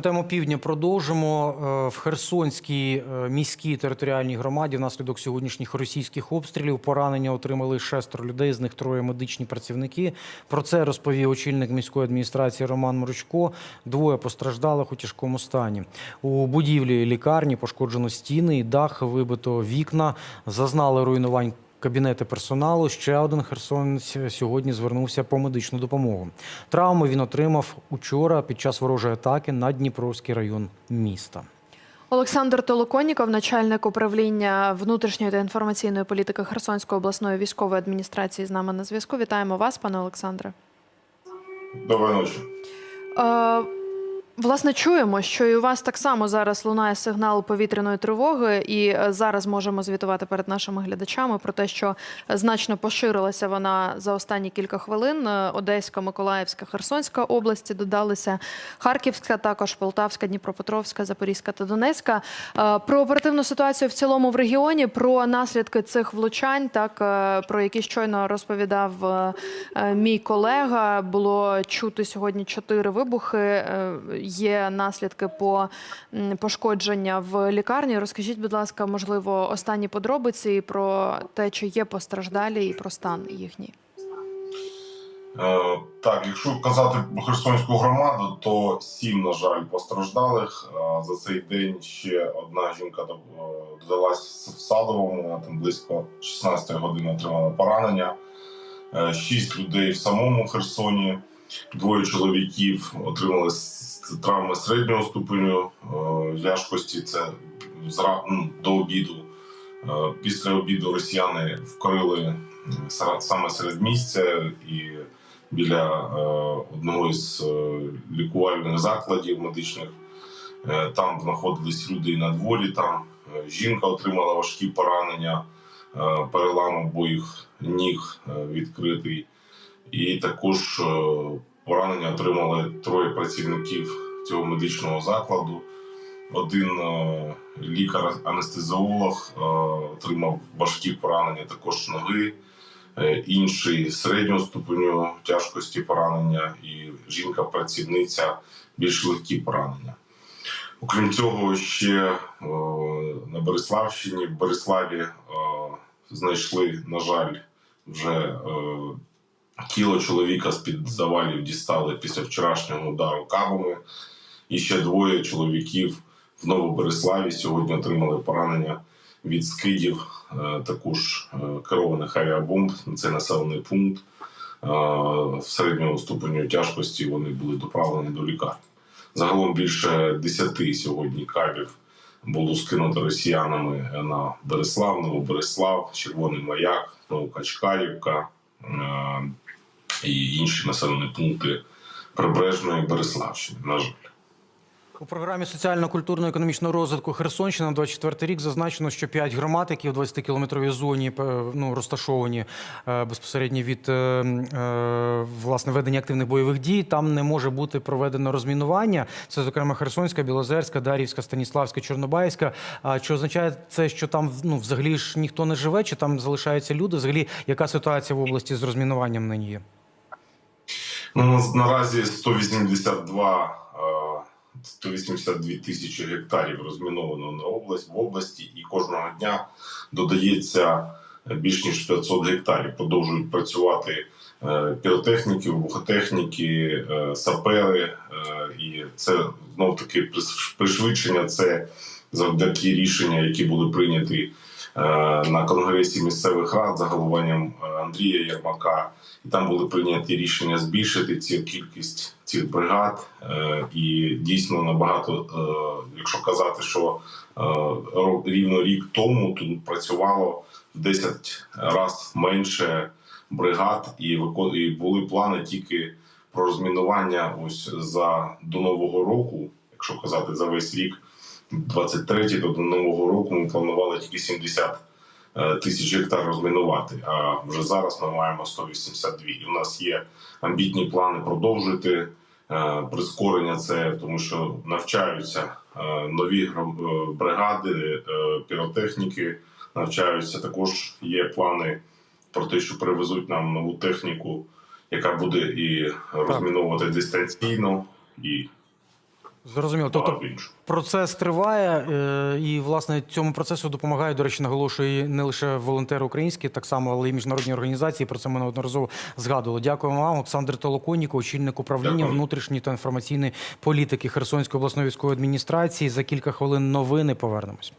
Тему півдня продовжимо Е, в Херсонській е, міській територіальній громаді. Внаслідок сьогоднішніх російських обстрілів поранення отримали шестеро людей, з них троє медичні працівники. Про це розповів очільник міської адміністрації Роман Мручко. Двоє постраждалих у тяжкому стані. У будівлі лікарні пошкоджено стіни і дах, вибито вікна, зазнали руйнувань. Кабінети персоналу ще один херсонець сьогодні звернувся по медичну допомогу. Травми він отримав учора під час ворожої атаки на Дніпровський район міста. Олександр Толоконніков, начальник управління внутрішньої та інформаційної політики Херсонської обласної військової адміністрації, з нами на зв'язку. Вітаємо вас, пане Олександре. Доброї ночі. Е, Власне, чуємо, що і у вас так само зараз лунає сигнал повітряної тривоги, і е, зараз можемо звітувати перед нашими глядачами про те, що значно поширилася вона за останні кілька хвилин. Е, Одеська, Миколаївська, Херсонська області додалися Харківська, також Полтавська, Дніпропетровська, Запорізька та Донецька. Е, Про оперативну ситуацію в цілому в регіоні, про наслідки цих влучань, так про які щойно розповідав мій колега. Було чути сьогодні чотири вибухи. Є наслідки по пошкодження в лікарні. Розкажіть, будь ласка, можливо, останні подробиці про те, чи є постраждалі, і про стан їхній. Е, так, якщо казати Херсонську громаду, то сім, на жаль, постраждалих. Е, за цей день ще одна жінка е, додалась в Садовому, там близько 16 години отримала поранення. Шість людей в самому Херсоні, двоє чоловіків отримали травми середнього ступеню е, тяжкості. Це ну, до обіду. Е, Після обіду росіяни вкрили саме серед місця і біля е, одного із лікувальних закладів медичних. Там знаходились люди і на дворі. Там жінка отримала важкі поранення, перелам обоїх ніг відкритий. І також е, поранення отримали троє працівників цього медичного закладу. Один е, лікар-анестезіолог е, отримав важкі поранення також ноги, інший середнього ступеню тяжкості поранення, і жінка-працівниця більш легкі поранення. Окрім цього, ще на Бориславщині, в Бориславі знайшли, на жаль, вже тіло чоловіка з-під завалів дістали після вчорашнього удару кабами. І ще двоє чоловіків в Новобереславі сьогодні отримали поранення від скидів, е, також е, керованих авіабомб. Це населений пункт. Е, В середньому ступеню тяжкості вони були доправлені до лікарні. Загалом більше 10 сьогодні кабів було скинуто росіянами на Береслав, Новобереслав, Червоний Маяк, Новокачкарівка і інші населені пункти прибережної Береславщини. На жаль. У програмі соціально-культурно-економічного розвитку Херсонщина на 24 рік зазначено, що 5 громад, які в 20-кілометровій зоні е, ну, розташовані е, безпосередньо від е, власне ведення активних бойових дій, там не може бути проведено розмінування. Це, зокрема, Херсонська, Білозерська, Дарівська, Станіславська, Чорнобайська. А чи означає це, що там ну, взагалі ж ніхто не живе, чи там залишаються люди? Взагалі, яка ситуація в області з розмінуванням нині є? Ну, на- наразі 182, е, 182 тисячі гектарів розміновано на область в області, і кожного дня додається більш ніж 500 гектарів. Продовжують працювати е, піротехніки, вибухотехніки, е, сапери, е, і це знов таки пришвидшення. Це завдяки рішення, які були прийняті е, на конгресі місцевих рад за головуванням е, Андрія Єрмака. І там були прийняті рішення збільшити цю кількість цих бригад. Е, І дійсно набагато, е, якщо казати, що е, рівно рік тому тут працювало в 10 разів менше бригад, і і були плани тільки про розмінування ось за до нового року, якщо казати за весь рік. 23 то до нового року ми планували тільки 70 е, тисяч гектар розмінувати. А вже зараз ми маємо 182. І у нас є амбітні плани продовжити е, прискорення це, тому що навчаються е, нові е, бригади, е, піротехніки навчаються. Також є плани про те, що привезуть нам нову техніку, яка буде і розміновувати дистанційно, і Зрозуміло. Тобто процес триває, е, і власне цьому процесу допомагають, до речі, наголошую не лише волонтери українські, так само, але й міжнародні організації. Про це ми неодноразово згадували. Дякуємо вам, Олександр Толоконніко, очільник управління Дякую. внутрішньої та інформаційної політики Херсонської обласної військової адміністрації. За кілька хвилин новини повернемось.